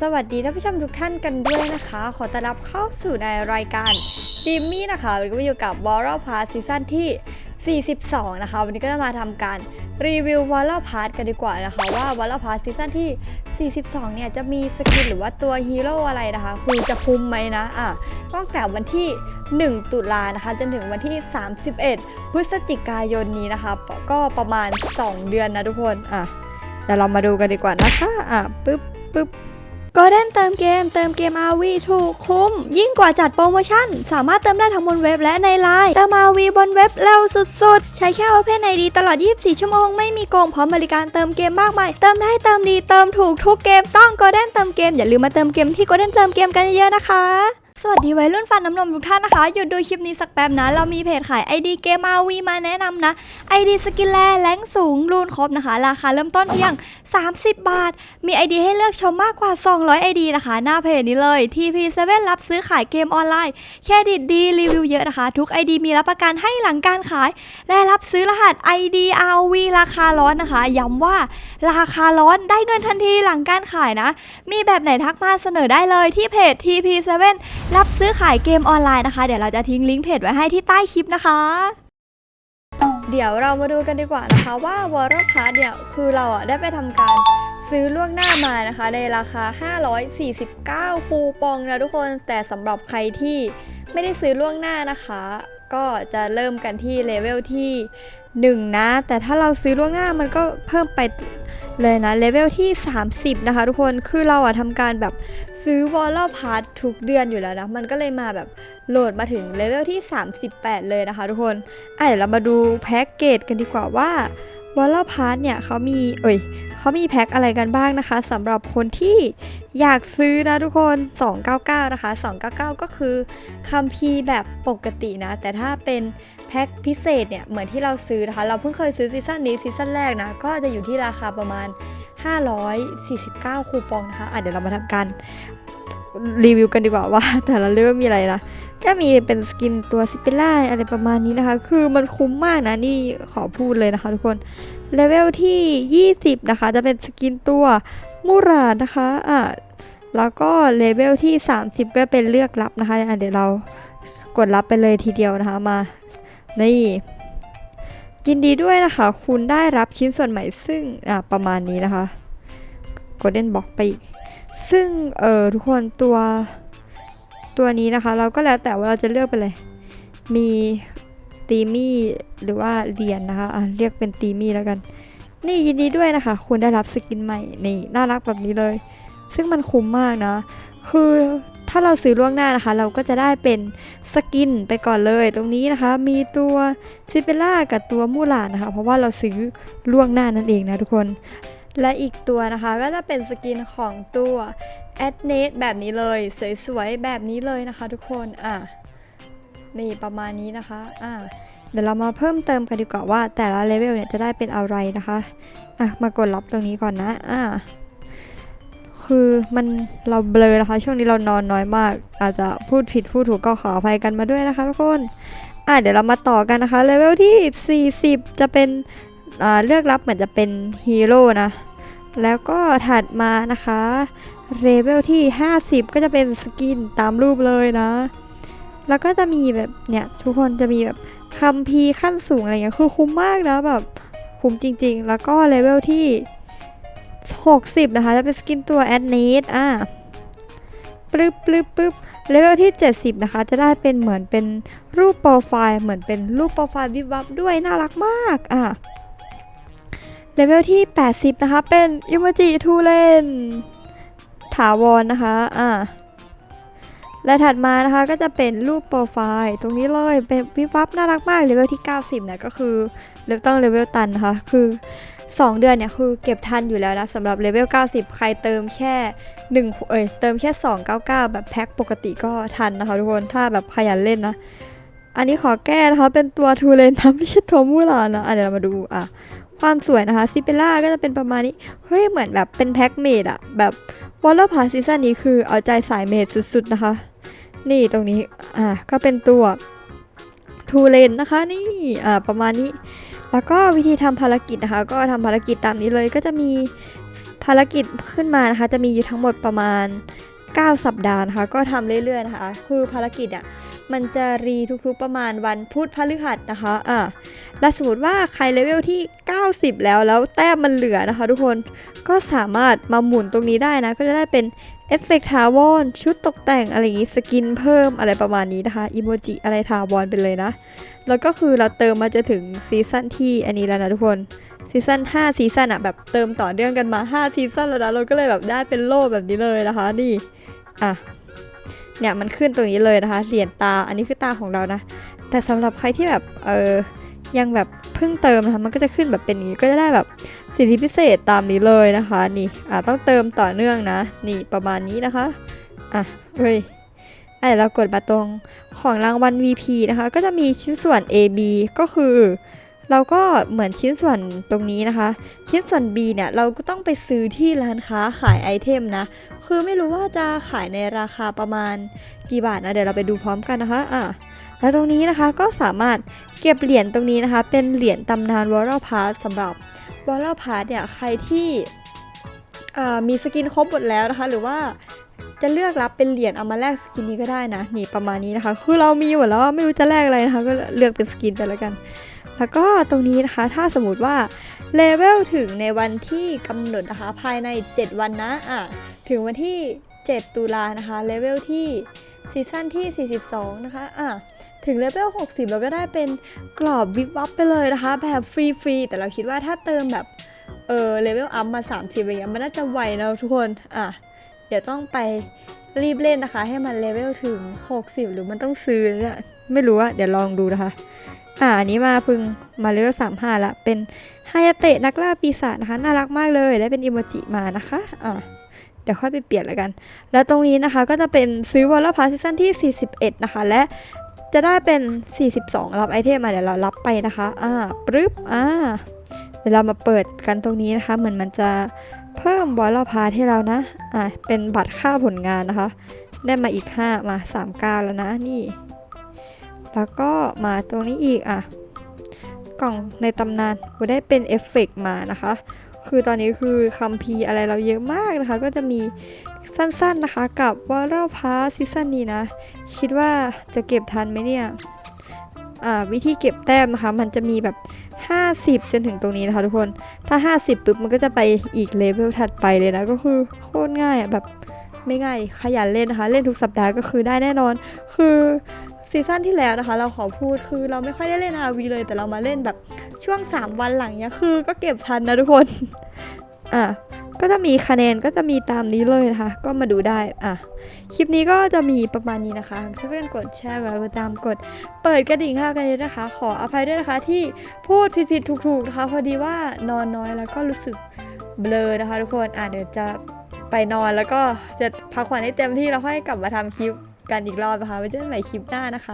สวัสดีท่านผู้ชมทุกท่านกันด้วยนะคะ ขอต้อนรับเข้าสู่ในรายการดิมมี่นะคะวันนี้ก็อยู่กับ w a r r p a s ซีซั่นที่ 42 นะคะ วันนี้ก็จะมาทำการรีวิว w a r r p a s กันดีกว่านะคะ ว่า w a r r p a s ซีซั่นที่ 42 เนี่ยจะมีสกินหรือว่าตัวฮีโร่อะไรนะคะคือจะคุ้มไหมนะอะก็แต่วันที่ 1 ตุลานะคะจนถึงวันที่ 31 พฤศจิกายนนี้นะคะ ก็ประมาณ 2 เดือนนะทุกคนอะเดี๋ยวเรามาดูกันดีกว่านะคะอะปึ๊บปึ๊บก็เล่นเติมเกมเติมเกม RV ถูกคุ้ม ยิ่งกว่าจัดโปรโมชั่น สามารถเติมได้ทั้งบนเว็บและในไลน์เติม RV บนเว็บเร็วสุดๆ ใช้แค่ Open ID ตลอด 24 ชั่วโมง ไม่มีโกงพร้อมบริการเติมเกมมากมาย เติมได้เติมดีเติมถูกทุกเกมต้องก็เล่นเติมเกมอย่าลืมมาเติมเกมที่ก็เล่นเติมเกมกันเยอะๆนะคะ สวัสดีวัยรุ่นฟันน้ำนมทุกท่านนะคะ หยุดดูคลิปนี้สักแป๊บนะ เรามีเพจขาย ID เกม RV มาแนะนำนะ ID สกินแลแรงสูงรูนครบนะคะ ราคาเริ่มต้นเพียง 30 บาท มี ID ให้เลือกชมมากกว่า 200 ID นะคะ หน้าเพจนี้เลย TP7 รับซื้อขายเกมออนไลน์ เครดิตดีรีวิวเยอะนะคะ ทุก ID มีรับประกันให้หลังการขาย และรับซื้อรหัส ID RV ราคาร้อนนะคะ ย้ำว่าราคาร้อนได้เงินทันทีหลังการขายนะ มีแบบไหนทักมาเสนอได้เลยที่เพจ TP7 รับซื้อขายเกมออนไลน์นะคะ เดี๋ยวเราจะทิ้งลิงก์เพจไว้ให้ที่ใต้คลิปนะคะ เดี๋ยวเรามาดูกันดีกว่านะคะว่าวอร์พาร์เนี่ยคือเราอะได้ไปทำการซื้อล่วงหน้ามานะคะ ในราคา 549 คูปองนะทุกคนแต่สำหรับใครที่ไม่ได้ซื้อล่วงหน้านะคะ ก็จะเริ่มกันที่เลเวลที่ 1 นะ แต่ถ้าเราซื้อล่วงหน้ามันก็เพิ่มไปเลยนะเลเวลที่ 30 นะคะ ทุกคนคือเราอะทำการแบบซื้อวอลล์พาร์ททุกเดือนอยู่แล้วนะ มันก็เลยมาแบบโหลดมาถึงเลเวลที่ 38 เลยนะคะ ทุกคนอะเดี๋ยวเรามาดูแพ็กเกจกันดีกว่าว่า วอลล์พาร์ทเนี่ยเขามีเอ้ยเขามีแพ็คอะไรกันบ้างนะคะสำหรับคนที่อยากซื้อนะทุกคน 299 นะคะ 299 ก็คือคัมภีร์แบบปกตินะ แต่ถ้าเป็นแพ็คพิเศษเนี่ย เหมือนที่เราซื้อนะคะ เราเพิ่งเคยซื้อซีซั่นนี้ซีซั่นแรกนะ ก็จะอยู่ที่ราคาประมาณ 549 คูปองนะคะอะเดี๋ยวเรามาทำกา รีวิวกันดีกว่าว่า แต่ละเรื่องมีอะไรนะก็มีเป็นสกินตัวซิปเปล่าอะไรประมาณนี้นะคะ คือมันคุ้มมากนะ นี่ขอพูดเลยนะคะทุกคนเลเวลที่ 20 นะคะ จะเป็นสกินตัวมูรานะคะอะแล้วก็เลเวลที่ 30 ก็เป็นเลือกรับนะคะอะเดี๋ยวเรากดรับไปเลยทีเดียวนะคะมา นี่ยินดีด้วยนะคะ คุณได้รับชิ้นส่วนใหม่ซึ่งอะประมาณนี้นะคะกดเด่นบอกไปอีก ซึ่งเออทุกคนตัวตัวนี้นะคะ เราก็แล้วแต่ว่าเราจะเลือกไปเลย มีตีมี่หรือว่าเหรียญนะคะอะเรียกเป็นตีมี่แล้วกัน นี่ยินดีด้วยนะคะ คุณได้รับสกินใหม่นี่น่ารักแบบนี้เลย ซึ่งมันคุ้มมากนะ คือถ้าเราซื้อล่วงหน้านะคะ เราก็จะได้เป็นสกินไปก่อนเลย ตรงนี้นะคะ มีตัวซิเปล่ากับตัวมูหลานนะคะ เพราะว่าเราซื้อล่วงหน้านั่นเองนะทุกคน และอีกตัวนะคะก็จะเป็นสกินของตัวแอดเนตแบบนี้เลย สวยๆ แบบนี้เลยนะคะทุกคนอะนี่ประมาณนี้นะคะอะเดี๋ยวเรามาเพิ่มเติมกันดีกว่าว่าแต่ละเลเวลเนี่ยจะได้เป็นอะไรนะคะอะมากดรับตรงนี้ก่อนนะอะคือมันเราเบลอนะคะ ช่วงนี้เรานอนน้อยมาก อาจจะพูดผิดพูดถูกก็ขออภัยกันมาด้วยนะคะทุกคนอะเดี๋ยวเรามาต่อกันนะคะเลเวลที่ 40 จะเป็น เลือกรับเหมือนจะเป็นฮีโร่นะ แล้วก็ถัดมานะคะเลเวลที่ 50 ก็จะเป็นสกินตามรูปเลยนะ แล้วก็จะมีแบบเนี่ยทุกคนจะมีแบบคัมภีขั้นสูงอะไรเงี้ยคือคุ้มมากนะแบบคุ้มจริง ๆ แล้วก็เลเวลที่ 60 นะคะ จะเป็นสกินตัวแอดนีดอะปึ๊บปึ๊บปึ๊บเลเวลที่ 70 นะคะ จะได้เป็นเหมือนเป็นรูปโปรไฟล์ เหมือนเป็นรูปโปรไฟล์วิบวับด้วยน่ารักมากอะ เลเวลที่ 80 นะคะ เป็นอิโมจิทูเลนถาวรนนะคะ อ่า และถัดมานะคะก็จะเป็นรูปโปรไฟล์ตรงนี้เลย เป็นวิบวับน่ารักมากเลเวลที่ 90เนี่ยก็คือเลต้องเลเวลตันนะคะ คือ 2 เดือนเนี่ยคือเก็บทันอยู่แล้วนะสำหรับเลเวล 90 ใครเติมแค่1เอ้ยเติมแค่ 299 แบบแพ็คปกติก็ทันนะคะทุกคน ถ้าแบบขยันเล่นนะ อันนี้ขอแก้นะคะ เป็นตัวทูเลนนะไม่ใช่ตัวมูลานะอะเดี๋ยวเรามาดูอะความสวยนะคะซิเปล่าก็จะเป็นประมาณนี้ เฮ้ย เหมือนแบบเป็นแพ็คเมดอะแบบวอลเลอร์พาซีซั่นนี้คือเอาใจสายเมดสุดๆนะคะ นี่ตรงนี้ อ่าก็เป็นตัวทูเลนนะคะนี่อ่าประมาณนี้ แล้วก็วิธีทำภารกิจนะคะ ก็ทำภารกิจตามนี้เลยก็จะมีภารกิจขึ้นมานะคะ จะมีอยู่ทั้งหมดประมาณ 9 สัปดาห์นะคะ ก็ทำเรื่อยๆนะคะ คือภารกิจอะ มันจะรีทุกๆประมาณวันพุธพฤหัสนะคะอ่าและสมมติว่าใครเลเวลที่ 90 แล้วแล้วแต้มมันเหลือนะคะ ทุกคนก็สามารถมาหมุนตรงนี้ได้นะ ก็จะได้เป็นเอฟเฟกต์ทาวอนชุดตกแต่งอะไรอย่างงี้สกินเพิ่มอะไรประมาณนี้นะคะอีโมจิอะไรทาวอนไปเลยนะ แล้วก็คือเราเติมมาจะถึงซีซั่นที่อันนี้แล้วนะทุกคนซีซั่น5ซีซั่นอะแบบเติมต่อเนื่องกันมา 5 ซีซั่นแล้วนะเราก็เลยแบบได้เป็นโล่แบบนี้เลยนะคะนี่อะ เนี่ยมันขึ้นตรงนี้เลยนะคะเหรียญตาอันนี้คือตาของเรานะ แต่สำหรับใครที่แบบเออยังแบบเพิ่งเติมนะคะมันก็จะขึ้นแบบเป็นอย่างนี้ก็จะได้แบบสิทธิพิเศษตามนี้เลยนะคะนี่อะต้องเติมต่อเนื่องนะ นี่ประมาณนี้นะคะอะเฮ้ยไอเรากดมาตรงของรางวัล VP นะคะ ก็จะมีชิ้นส่วน AB ก็คือ เราก็เหมือนชิ้นส่วนตรงนี้นะคะ ชิ้นส่วน B เนี่ยเราก็ต้องไปซื้อที่ร้านค้าขายไอเทมนะ คือไม่รู้ว่าจะขายในราคาประมาณกี่บาทนะเดี๋ยวเราไปดูพร้อมกันนะคะอะแล้วตรงนี้นะคะก็สามารถเก็บเหรียญตรงนี้นะคะ เป็นเหรียญตำนานวอลล์พาสสำหรับวอลล์พาสเนี่ยใครที่มีสกินครบหมดแล้วนะคะ หรือว่าจะเลือกรับเป็นเหรียญเอามาแลกสกินนี้ก็ได้นะนี่ประมาณนี้นะคะ คือเรามีหมดแล้วไม่รู้จะแลกอะไรนะคะ ก็เลือกเป็นสกินไปแล้วกัน แล้วก็ตรงนี้นะคะถ้าสมมติว่าเลเวลถึงในวันที่กำหนดนะคะภายใน 7 วันนะอะถึงวันที่ 7 ตุลานะคะเลเวลที่ซีซั่นที่ 42 นะคะอะถึงเลเวล 60 เราก็ได้เป็นกรอบวิบวับไปเลยนะคะ แบบฟรีๆ แต่เราคิดว่าถ้าเติมแบบ เออเลเวลอัพมา 30อะไรเงี้ยมันน่าจะไวนะทุกคน อะ เดี๋ยวต้องไปรีบเล่นนะคะ ให้มันเลเวลถึง 60 หรือมันต้องซื้อเนี่ยไม่รู้อะเดี๋ยวลองดูนะคะ อ่าอันนี้มาพึงมาเลเวลสามห้าละเป็นไฮยาเตะนักล่าปีศาจนะคะน่ารักมากเลยได้เป็นอิโมจิมานะคะอ่าเดี๋ยวค่อยไปเปลี่ยนแล้วกัน แล้วตรงนี้นะคะก็จะเป็นซื้อวอลล์พาซีซั่นที่ 41 นะคะ และจะได้เป็น 42 รับไอเทมมาเดี๋ยวเรารับไปนะคะ อ่าปึ๊บอ่าเดี๋ยวเรามาเปิดกันตรงนี้นะคะ เหมือนมันจะเพิ่มวอลล์พาให้เรานะ อ่าเป็นบัตรค่าผลงานนะคะ ได้มาอีก 5 มา3ก้าแล้วนะนี่ แล้วก็มาตรงนี้อีกอะ กล่องในตำนานกูได้เป็นเอฟเฟกต์มานะคะ คือตอนนี้คือคัมภีร์อะไรเราเยอะมากนะคะ ก็จะมีสั้นๆนะคะกับวอลล์พาซีซั่นนี้นะ คิดว่าจะเก็บทันไหมเนี่ยอ่าวิธีเก็บแต้มนะคะมันจะมีแบบ 50 จนถึงตรงนี้นะคะทุกคน ถ้า 50ปุ๊บมันก็จะไปอีกเลเวลถัดไปเลยนะ ก็คือโคตรง่ายอะแบบ ไม่ง่ายขยันเล่นนะคะ เล่นทุกสัปดาห์ก็คือได้แน่นอน คือซีซั่นที่แล้วนะคะ เราขอพูดคือเราไม่ค่อยได้เล่น RV เลย แต่เรามาเล่นแบบช่วง 3 วันหลังเนี้ยคือก็เก็บทันนะทุกคน อะก็จะมีคะแนนก็จะมีตามนี้เลยนะคะ ก็มาดูได้ อะ คลิปนี้ก็จะมีประมาณนี้นะคะถ้าเพื่อนกดแชร์แล้วก็ตามกด เปิดกระดิ่งให้เรากันเลยนะคะ ขออภัยด้วยนะคะที่พูดผิดๆถูกๆนะคะ พอดีว่านอนน้อยแล้วก็รู้สึกเบลอนะคะ ทุกคน อะเดี๋ยวจะ ไปนอนแล้วก็จะพักผ่อนให้เต็มที่แล้วค่อยกลับมาทำคลิปกันอีกรอบนะคะไว้เจอกันใหม่คลิปหน้านะคะ